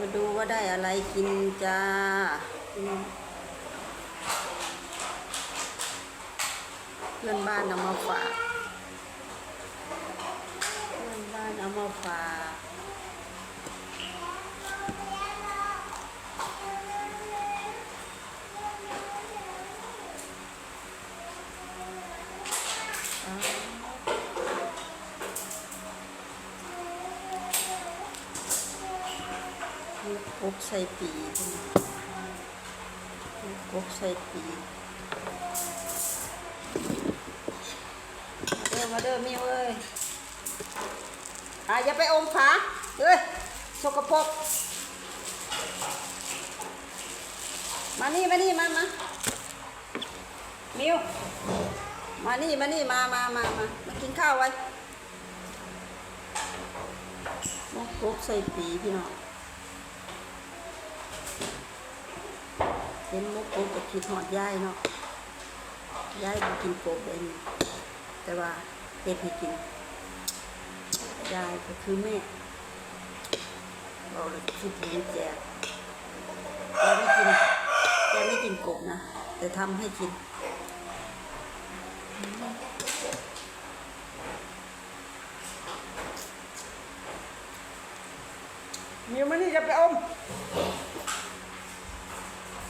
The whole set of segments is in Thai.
มาดูว่าได้อะไรกินจ้าเพื่อนบ้านเอามาฝากเพื่อนบ้านเอามาฝากอ้าวลู กบใส่ปีกลูกบใส่ปีมาเด้อมาเด้อมิวเอ้ยอะอย่าไปอมขาเฮ้ยสกปรกมานี่มานี่มามามิวมานี่มานี่มามามามามากินข้าวไว้กกบใส่ปีพี่น้อง เห็นมุกโกบกับคิดหอดยายเนาะยายบ่กินโกเองแต่ว่าเฮ็ดให้กินยายก็คือแม่เราเลยคิดเห็นแจกแกไม่กินแกไม่กินกบนะ แต่ทำให้กินมิวมานี่จะไปอม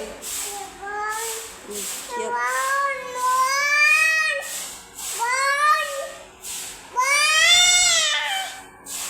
เอ้ยเขียบ